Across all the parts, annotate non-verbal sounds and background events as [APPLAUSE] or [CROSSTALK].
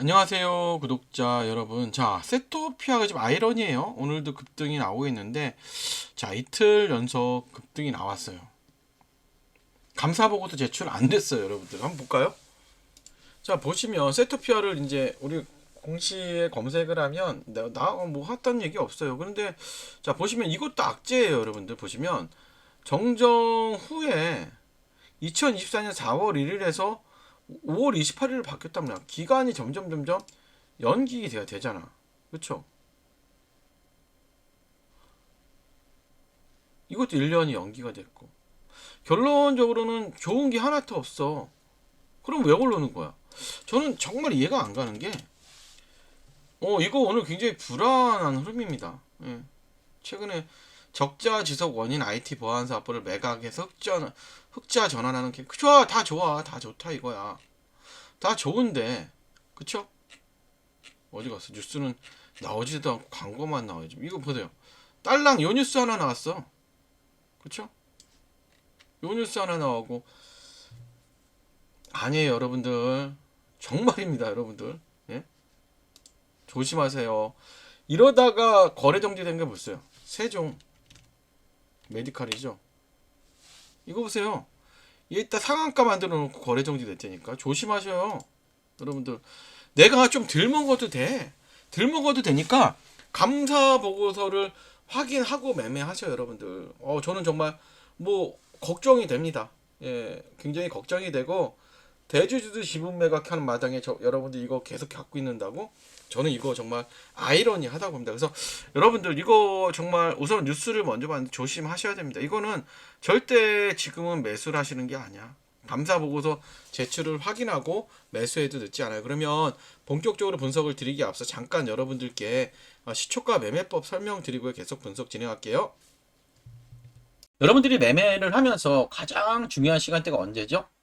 안녕하세요 구독자 여러분. 자 세토피아가 지금 아이러니에요. 오늘도 급등이 나오고 있는데 자 이틀 연속 급등이 나왔어요. 감사보고도 제출 안 됐어요 여러분들. 한번 볼까요? 자 보시면 세토피아를 이제 우리 공시에 검색을 하면 나뭐 했다는 얘기 없어요. 그런데 자 보시면 이것도 악재예요 여러분들. 보시면 정정 후에 2024년 4월 1일에서 5월 28일 바뀌었답니다. 기간이 점점 점점 연기 돼야 되잖아. 그쵸? 이것도 1년이 연기가 됐고. 결론적으로는 좋은 게 하나도 없어. 그럼 왜 오르는 거야? 저는 정말 이해가 안 가는 게, 어, 이거 오늘 굉장히 불안한 흐름입니다. 예. 최근에 적자 지속 원인 IT 보안 사업부를 매각해서 흑자, 흑자 전환하는 게, 좋아, 다 좋아, 다 좋다 이거야. 다 좋은데, 그쵸? 어디 갔어? 뉴스는 나오지도 않고 광고만 나와야지. 이거 보세요. 딸랑 요 뉴스 하나 나왔어. 그쵸? 요 뉴스 하나 나오고, 아니에요, 여러분들. 정말입니다, 여러분들. 예? 조심하세요. 이러다가 거래 정지된 게 보세요. 세종. 메디칼이죠. 이거 보세요. 얘 이따 상한가 만들어 놓고 거래 정지 됐다니까. 조심하셔요. 여러분들. 내가 좀 덜 먹어도 돼. 덜 먹어도 되니까 감사 보고서를 확인하고 매매하셔요, 여러분들. 어, 저는 정말 뭐 걱정이 됩니다. 예, 굉장히 걱정이 되고 대주주도 지분 매각하는 마당에 저, 여러분들 이거 계속 갖고 있는다고? 저는 이거 정말 아이러니하다고 봅니다. 그래서 여러분들 이거 정말 우선 뉴스를 먼저 봤는데 조심하셔야 됩니다. 이거는 절대 지금은 매수를 하시는 게 아니야. 감사 보고서 제출을 확인하고 매수해도 늦지 않아요. 그러면 본격적으로 분석을 드리기 앞서 잠깐 여러분들께 시초가 매매법 설명드리고 계속 분석 진행할게요. 여러분들이 매매를 하면서 가장 중요한 시간대가 언제죠?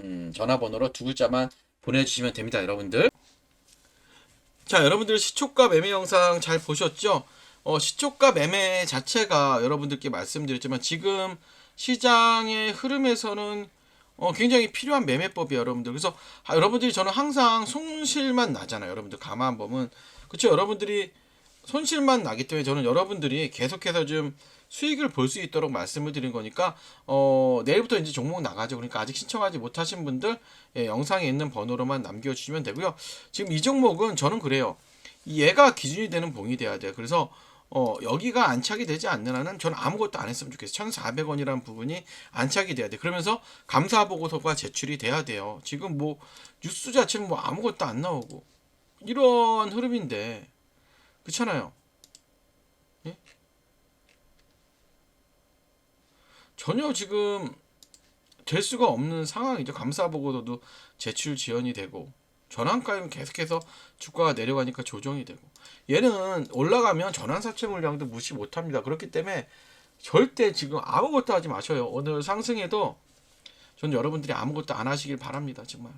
음, 전화번호로 두 글자만 보내주시면 됩니다, 여러분들. 자, 여러분들 시초가 매매 영상 잘 보셨죠? 어, 시초가 매매 자체가 여러분들께 말씀드렸지만 지금 시장의 흐름에서는 어, 굉장히 필요한 매매법이에요, 여러분들. 그래서 아, 여러분들이 저는 항상 손실만 나잖아요, 여러분들. 가만 보면 그렇죠, 여러분들이 손실만 나기 때문에 저는 여러분들이 계속해서 좀 수익을 볼 수 있도록 말씀을 드린 거니까 어, 내일부터 이제 종목 나가죠. 그러니까 아직 신청하지 못하신 분들 예, 영상에 있는 번호로만 남겨주시면 되고요. 지금 이 종목은 저는 그래요. 이 얘가 기준이 되는 봉이 돼야 돼요. 그래서 어, 여기가 안착이 되지 않는 한은 저는 아무것도 안 했으면 좋겠어요. 1,400원이라는 부분이 안착이 돼야 돼. 그러면서 감사 보고서가 제출이 돼야 돼요. 지금 뭐 뉴스 자체는 뭐 아무것도 안 나오고 이런 흐름인데 그렇잖아요. 전혀 지금 될 수가 없는 상황이죠. 감사 보고서도 제출 지연이 되고 전환가면 계속해서 주가가 내려가니까 조정이 되고 얘는 올라가면 전환 사채 물량도 무시 못합니다. 그렇기 때문에 절대 지금 아무것도 하지 마셔요. 오늘 상승해도 전 여러분들이 아무것도 안 하시길 바랍니다. 정말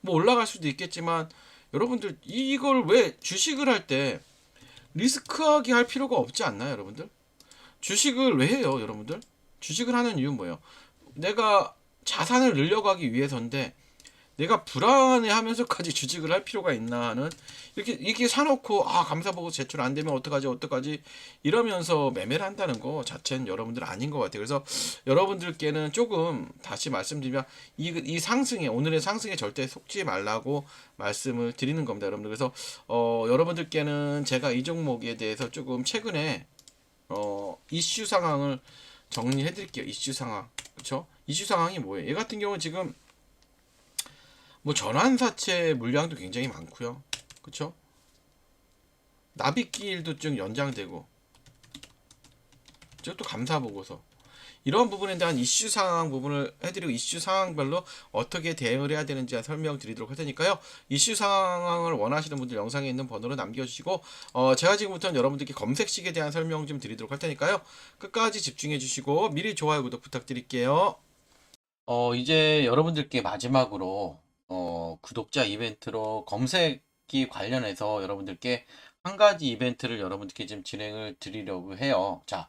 뭐 올라갈 수도 있겠지만 여러분들 이- 이걸 왜 주식을 할 때 리스크하게 할 필요가 없지 않나요, 여러분들? 주식을 왜 해요, 여러분들? 주식을 하는 이유는 뭐예요? 내가 자산을 늘려가기 위해서인데 내가 불안해하면서까지 [LAUGHS] 주식을 할 필요가 있나 하는 이렇게 이렇게 사놓고 아 감사 보고 제출 안 되면 어떡하지 어떡하지 이러면서 매매를 한다는 거 자체는 여러분들 아닌 것 같아요. 그래서 여러분들께는 조금 다시 말씀드리면 이, 이 상승에 오늘의 상승에 절대 속지 말라고 말씀을 드리는 겁니다, 여러분들. 그래서 어, 여러분들께는 제가 이 종목에 대해서 조금 최근에 어, 이슈 상황을 정리해 드릴게요. 이슈 상황. 그렇죠? 이슈 상황이 뭐예요? 얘 같은 경우는 지금 뭐 전환사채 물량도 굉장히 많고요. 그렇죠? 납입기일도 좀 연장되고 이것도 감사 보고서 이런 부분에 대한 이슈 상황 부분을 해드리고 이슈 상황별로 어떻게 대응을 해야 되는지 설명드리도록 할 테니까요. 이슈 상황을 원하시는 분들 영상에 있는 번호로 남겨주시고 어, 제가 지금부터는 여러분들께 검색식에 대한 설명 좀 드리도록 할 테니까요. 끝까지 집중해 주시고 미리 좋아요 구독 부탁드릴게요. 어, 이제 여러분들께 마지막으로 어, 구독자 이벤트로 검색기 관련해서 여러분들께 한 가지 이벤트를 여러분들께 좀 진행을 드리려고 해요. 자,